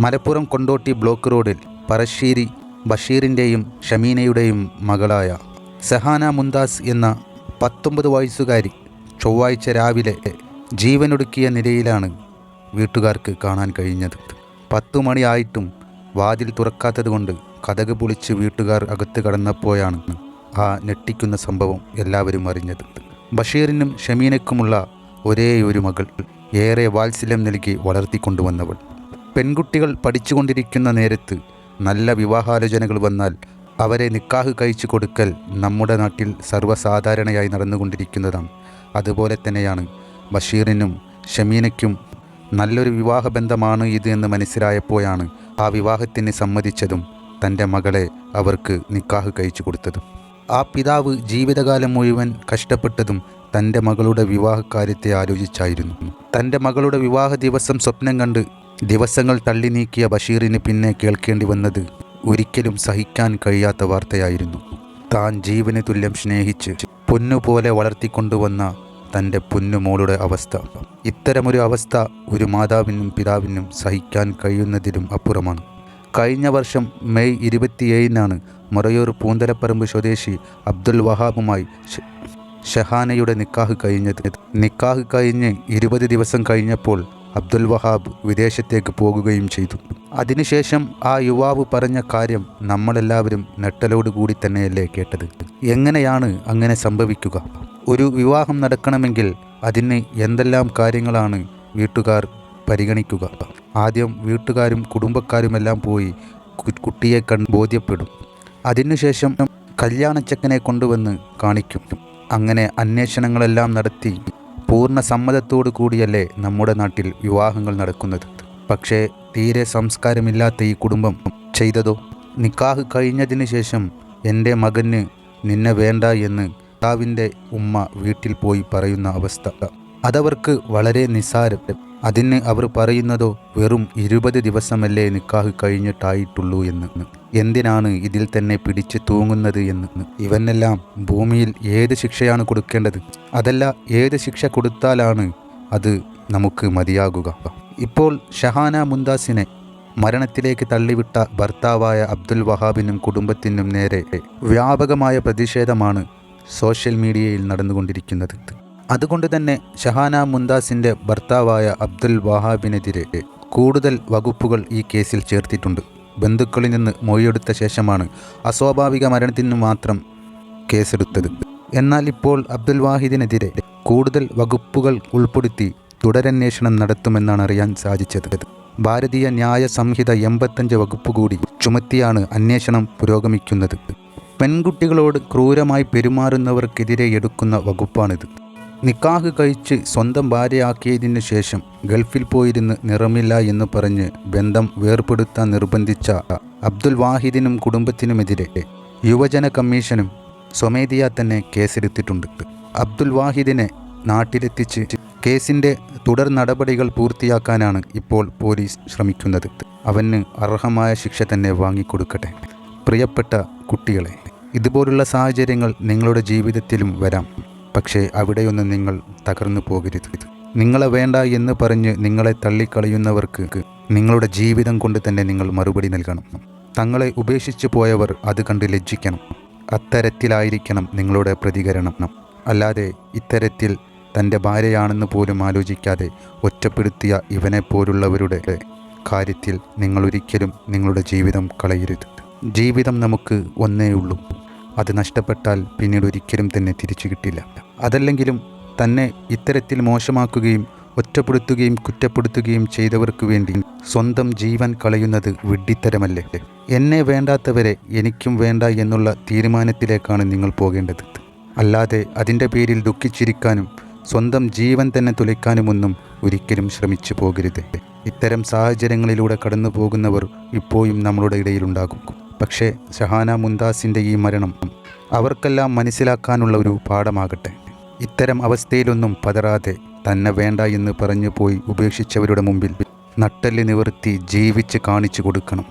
Malappuram Kondotty block റോഡിൽ പറശ്ശേരി ബഷീറിന്റെയും ഷമീനയുടെയും മകളായ സഹാന മുന്താസ് എന്ന പത്തൊമ്പത് വയസ്സുകാരി ചൊവ്വാഴ്ച രാവിലെ ജീവനൊടുക്കിയ നിലയിലാണ് വീട്ടുകാർക്ക് കാണാൻ കഴിഞ്ഞത്. പത്തു മണിയായിട്ടും വാതിൽ തുറക്കാത്തതുകൊണ്ട് കഥക് പൊളിച്ച് വീട്ടുകാർ അകത്ത് കടന്നപ്പോഴാണ് ആ ഞെട്ടിക്കുന്ന സംഭവം എല്ലാവരും അറിഞ്ഞത്. ബഷീറിനും ഷമീനയ്ക്കുമുള്ള ഒരേ ഒരു മകൾ ഏറെ വാത്സല്യം നൽകി വളർത്തിക്കൊണ്ടുവന്നവൾ. പെൺകുട്ടികൾ പഠിച്ചുകൊണ്ടിരിക്കുന്ന നേരത്ത് നല്ല വിവാഹാലോചനകൾ വന്നാൽ അവരെ നിക്കാഹ് കഴിച്ചു കൊടുക്കൽ നമ്മുടെ നാട്ടിൽ സർവസാധാരണയായി നടന്നുകൊണ്ടിരിക്കുന്നതാണ്. അതുപോലെ തന്നെയാണ് ബഷീറിനും ഷമീനയ്ക്കും നല്ലൊരു വിവാഹബന്ധമാണ് ഇത് എന്ന് മനസ്സിലായപ്പോഴാണ് ആ വിവാഹത്തിന് സമ്മതിച്ചതും തന്റെ മകളെ അവർക്ക് നിക്കാഹ് കഴിച്ചു കൊടുത്തതും. ആ പിതാവ് ജീവിതകാലം മുഴുവൻ കഷ്ടപ്പെട്ടതും തന്റെ മകളുടെ വിവാഹകാര്യത്തെ ആലോചിച്ചായിരുന്നു. തന്റെ മകളുടെ വിവാഹ ദിവസം സ്വപ്നം കണ്ട് ദിവസങ്ങൾ തള്ളി നീക്കിയ ബഷീറിന് പിന്നെ കേൾക്കേണ്ടി വന്നത് ഒരിക്കലും സഹിക്കാൻ കഴിയാത്ത വാർത്തയായിരുന്നു. താൻ ജീവന് തുല്യം സ്നേഹിച്ച് പൊന്നുപോലെ വളർത്തിക്കൊണ്ടുവന്ന തന്റെ പൊന്നുമോളുടെ അവസ്ഥ. ഇത്തരമൊരു അവസ്ഥ ഒരു മാതാവിനും പിതാവിനും സഹിക്കാൻ കഴിയുന്നതിലും അപ്പുറമാണ്. കഴിഞ്ഞ വർഷം മെയ് ഇരുപത്തിയേഴിനാണ് മൊറയൂർ പൂന്തലപ്പറമ്പ് സ്വദേശി അബ്ദുൽ വഹാബുമായി ഷഹാനയുടെ നിക്കാഹ് കഴിഞ്ഞത് നിക്കാഹ് കഴിഞ്ഞ് ഇരുപത് ദിവസം കഴിഞ്ഞപ്പോൾ അബ്ദുൽ വഹാബ് വിദേശത്തേക്ക് പോകുകയും ചെയ്തു. അതിനുശേഷം ആ യുവാവ് പറഞ്ഞ കാര്യം നമ്മളെല്ലാവരും നെട്ടലോടുകൂടി തന്നെയല്ലേ കേട്ടത്. എങ്ങനെയാണ് അങ്ങനെ സംഭവിക്കുക? ഒരു വിവാഹം നടക്കണമെങ്കിൽ അതിന് എന്തെല്ലാം കാര്യങ്ങളാണ് വീട്ടുകാർ പരിഗണിക്കുക? ആദ്യം വീട്ടുകാരും കുടുംബക്കാരുമെല്ലാം പോയി കുട്ടിയെ കണ്ട് ബോധ്യപ്പെടും. അതിനുശേഷം കല്യാണച്ചക്കനെ കൊണ്ടുവന്ന് കാണിക്കും. അങ്ങനെ അന്വേഷണങ്ങളെല്ലാം നടത്തി പൂർണ സമ്മതത്തോടു കൂടിയല്ലേ നമ്മുടെ നാട്ടിൽ വിവാഹങ്ങൾ നടക്കുന്നത്. പക്ഷേ തീരെ സംസ്കാരമില്ലാത്ത ഈ കുടുംബം ചെയ്തതോ? നിക്കാഹ് കഴിഞ്ഞതിന് ശേഷം എന്റെ മകന് നിന്നെ വേണ്ട എന്ന് പിതാവിന്റെ ഉമ്മ വീട്ടിൽ പോയി പറയുന്ന അവസ്ഥ. അതവർക്ക് വളരെ നിസാരം അതിന് അവർ പറയുന്നതോ വെറും ഇരുപത് ദിവസമല്ലേ നിക്കാഹ് കഴിഞ്ഞിട്ടായിട്ടുള്ളൂ എന്ന്. എന്തിനാണ് ഇതിൽ തന്നെ പിടിച്ച് തൂങ്ങുന്നത് എന്ന്. ഇവനെല്ലാം ഭൂമിയിൽ ഏത് ശിക്ഷയാണ് കൊടുക്കേണ്ടത്? അതല്ല ഏത് ശിക്ഷ കൊടുത്താലാണ് അത് നമുക്ക് മതിയാകുക? ഇപ്പോൾ ഷഹാന മുന്താസിനെ മരണത്തിലേക്ക് തള്ളിവിട്ട ഭർത്താവായ അബ്ദുൽ വഹാബിനും കുടുംബത്തിനും നേരെ വ്യാപകമായ പ്രതിഷേധമാണ് സോഷ്യൽ മീഡിയയിൽ നടന്നുകൊണ്ടിരിക്കുന്നത്. അതുകൊണ്ട് തന്നെ ഷഹാന മുന്താസിന്റെ ഭർത്താവായ അബ്ദുൽ വഹാബിനെതിരെ കൂടുതൽ വകുപ്പുകൾ ഈ കേസിൽ ചേർത്തിട്ടുണ്ട്. ബന്ധുക്കളിൽ നിന്ന് മൊഴിയെടുത്ത ശേഷമാണ് അസ്വാഭാവിക മരണത്തിന് മാത്രം കേസെടുത്തത്. എന്നാൽ ഇപ്പോൾ അബ്ദുൽ വാഹിദിനെതിരെ കൂടുതൽ വകുപ്പുകൾ ഉൾപ്പെടുത്തി തുടരന്വേഷണം നടത്തുമെന്നാണ് അറിയാൻ സാധിച്ചത്. ഭാരതീയ ന്യായ സംഹിത എൺപത്തഞ്ച് വകുപ്പ് കൂടി ചുമത്തിയാണ് അന്വേഷണം പുരോഗമിക്കുന്നത്. പെൺകുട്ടികളോട് ക്രൂരമായി പെരുമാറുന്നവർക്കെതിരെ എടുക്കുന്ന വകുപ്പാണിത്. നിക്കാഹ് കഴിച്ച് സ്വന്തം ഭാര്യയാക്കിയതിനു ശേഷം ഗൾഫിൽ പോയിരുന്ന് നിറമില്ല എന്ന് പറഞ്ഞ് ബന്ധം വേർപെടുത്താൻ നിർബന്ധിച്ച അബ്ദുൽ വാഹിദിനും കുടുംബത്തിനുമെതിരെ യുവജന കമ്മീഷനും സ്വമേധിയ തന്നെ കേസെടുത്തിട്ടുണ്ട്. അബ്ദുൽ വാഹിദിനെ നാട്ടിലെത്തിച്ച് കേസിന്റെ തുടർ നടപടികൾ പൂർത്തിയാക്കാനാണ് ഇപ്പോൾ പോലീസ് ശ്രമിക്കുന്നത്. അവന് അർഹമായ ശിക്ഷ തന്നെ വാങ്ങിക്കൊടുക്കട്ടെ. പ്രിയപ്പെട്ട കുട്ടികളെ ഇതുപോലുള്ള സാഹചര്യങ്ങൾ നിങ്ങളുടെ ജീവിതത്തിലും വരാം. പക്ഷേ അവിടെയൊന്നും നിങ്ങൾ തകർന്നു പോകരുത്. നിങ്ങളെ വേണ്ട എന്ന് പറഞ്ഞ് നിങ്ങളെ തള്ളിക്കളയുന്നവർക്ക് നിങ്ങളുടെ ജീവിതം കൊണ്ട് തന്നെ നിങ്ങൾ മറുപടി നൽകണം. തങ്ങളെ ഉപേക്ഷിച്ചു പോയവർ അത് കണ്ട് ലജ്ജിക്കണം. അത്തരത്തിലായിരിക്കണം നിങ്ങളുടെ പ്രതികരണം. അല്ലാതെ ഇത്തരത്തിൽ തന്റെ ഭാര്യയാണെന്ന് പോലും ആലോചിക്കാതെ ഒറ്റപ്പെടുത്തിയ ഇവനെ പോലുള്ളവരുടെ കാര്യത്തിൽ നിങ്ങളൊരിക്കലും നിങ്ങളുടെ ജീവിതം കളയരുത്. ജീവിതം നമുക്ക് ഒന്നേ ഉള്ളൂ. അത് നഷ്ടപ്പെട്ടാൽ പിന്നീട് ഒരിക്കലും തന്നെ തിരിച്ചു കിട്ടില്ല. അതല്ലെങ്കിലും തന്നെ ഇത്തരത്തിൽ മോശമാക്കുകയും ഒറ്റപ്പെടുത്തുകയും കുറ്റപ്പെടുത്തുകയും ചെയ്തവർക്ക് വേണ്ടി സ്വന്തം ജീവൻ കളയുന്നത് വിഡ്ഢിത്തരമല്ലേ? എന്നെ വേണ്ടാത്തവരെ എനിക്കും വേണ്ട എന്നുള്ള തീരുമാനത്തിലേക്കാണ് നിങ്ങൾ പോകേണ്ടത്. അല്ലാതെ അതിന്റെ പേരിൽ ദുഃഖിച്ചിരിക്കാനും സ്വന്തം ജീവൻ തന്നെ തുലയ്ക്കാനുമൊന്നും ഒരിക്കലും ശ്രമിച്ചു പോകരുത്. ഇത്തരം സാഹചര്യങ്ങളിലൂടെ കടന്നു പോകുന്നവർ ഇപ്പോഴും നമ്മളുടെ ഇടയിലുണ്ടാകും. പക്ഷേ ഷഹാന മുന്താസിന്റെ ഈ മരണം അവർക്കെല്ലാം മനസ്സിലാക്കാനുള്ള ഒരു പാഠമാകട്ടെ. ഇത്തരം അവസ്ഥയിലൊന്നും പതറാതെ തന്നെ വേണ്ട എന്ന് പറഞ്ഞു പോയി ഉപേക്ഷിച്ചവരുടെ മുമ്പിൽ നട്ടൽ നിവർത്തി ജീവിച്ച് കാണിച്ചു കൊടുക്കണം.